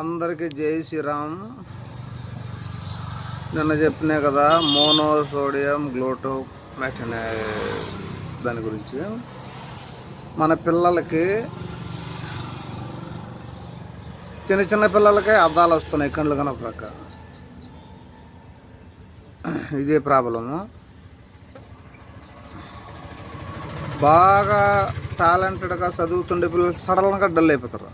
అందరికీ జై శ్రీరామ్. నిన్న చెప్పినా కదా మోనో సోడియం గ్లూటోమేట్ అనే దాని గురించి. మన పిల్లలకి చిన్న చిన్న పిల్లలకే అద్దాలు వస్తున్నాయి కండ్లు కనపడక ఇదే ప్రాబ్లము. బాగా టాలెంటెడ్గా చదువుతుండే పిల్లలు సడన్గా డల్ అయిపోతారు.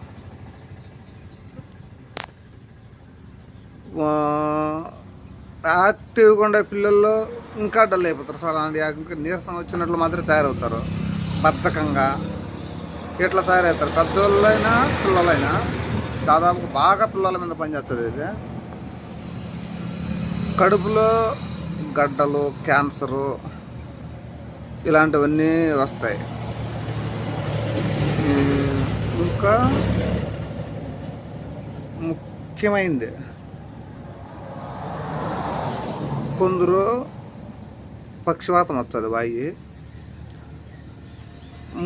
యాక్టివ్గా ఉండే పిల్లల్లో ఇంకా డల్ అయిపోతారు. అలాంటి ఇంకా నీరసం వచ్చినట్లు మాత్రం తయారవుతారు. బద్ధకంగా ఇట్లా తయారవుతారు? పెద్దవాళ్ళైనా పిల్లలైనా దాదాపు బాగా పిల్లల మీద పనిచేస్తుంది ఇది. కడుపులో గడ్డలు క్యాన్సరు ఇలాంటివన్నీ వస్తాయి. ఇంకా ముఖ్యమైనది కొందరు పక్షవాతం వస్తుంది బాయి.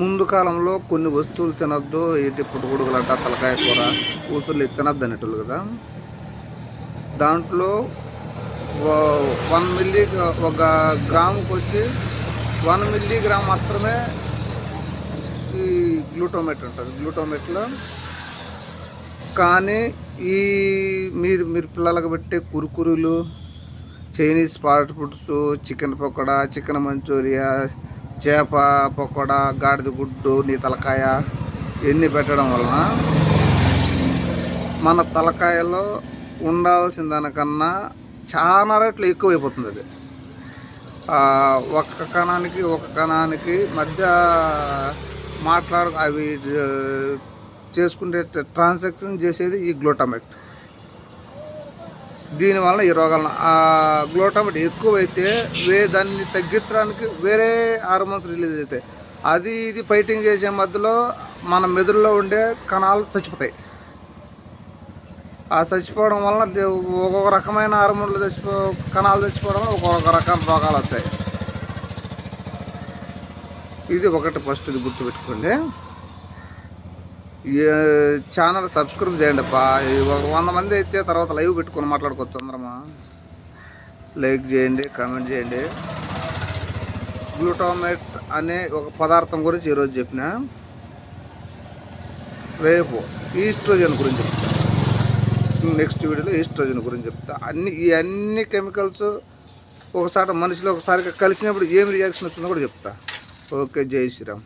ముందు కాలంలో కొన్ని వస్తువులు తినొద్దు ఏంటి పుట్టుకొడుకులంట తలకాయ కూర ఊసులు తినద్దు అనేటోళ్ళు కదా. దాంట్లో వన్ మిల్లీ ఒక గ్రాముకి వచ్చి వన్ మిల్లీ గ్రామ్ మాత్రమే ఈ గ్లూటోమేట్ ఉంటుంది. గ్లూటోమేట్లో కానీ ఈ మీరు మీరు పిల్లలకు పెట్టే కురుకురులు Chinese fast foods chicken pakoda chicken manchuria చేప పకోడా గాడిద గుడ్డు నీ తలకాయ ఇవన్నీ పెట్టడం వలన మన తలకాయలో ఉండాల్సిన దానికన్నా చాలా రేట్లు ఎక్కువైపోతుంది అది. ఒక్క కణానికి ఒక కణానికి మధ్య మాట్లాడు అవి చేసుకుంటే చేసుకునే ట్రాన్సాక్షన్ చేసేది ఈ గ్లూటామేట్. దీనివల్ల ఈ రోగాలను గ్లూటామేట్ ఎక్కువైతే వే దాన్ని తగ్గించడానికి వేరే హార్మోన్స్ రిలీజ్ అవుతాయి. అది ఇది ఫైటింగ్ చేసే మధ్యలో మన మెదడులో ఉండే కణాలు చచ్చిపోతాయి. ఆ చచ్చిపోవడం వలన ఒక్కొక్క రకమైన హార్మోన్లు చచ్చిపో కణాలు చచ్చిపోవడం వల్ల ఒక్కొక్క రకమైన రోగాలు వస్తాయి. ఇది ఒకటి ఫస్ట్ ఇది గుర్తుపెట్టుకోండి. ఛానల్ సబ్స్క్రైబ్ చేయండి అప్ప ఒక వంద మంది అయితే తర్వాత లైవ్ పెట్టుకొని మాట్లాడుకోవచ్చు అందరమా లైక్ చేయండి కామెంట్ చేయండి. గ్లూటామేట్ అనే ఒక పదార్థం గురించి ఈరోజు చెప్పిన. రేపు ఈస్ట్రోజన్ గురించి చెప్తా. నెక్స్ట్ వీడియోలో ఈస్ట్రోజన్ గురించి చెప్తా. అన్ని ఈ అన్ని కెమికల్స్ ఒకసారి మనిషిలో ఒకసారిగా కలిసినప్పుడు ఏం రియాక్షన్ వచ్చిందో కూడా చెప్తా. ఓకే జై శ్రీరామ్.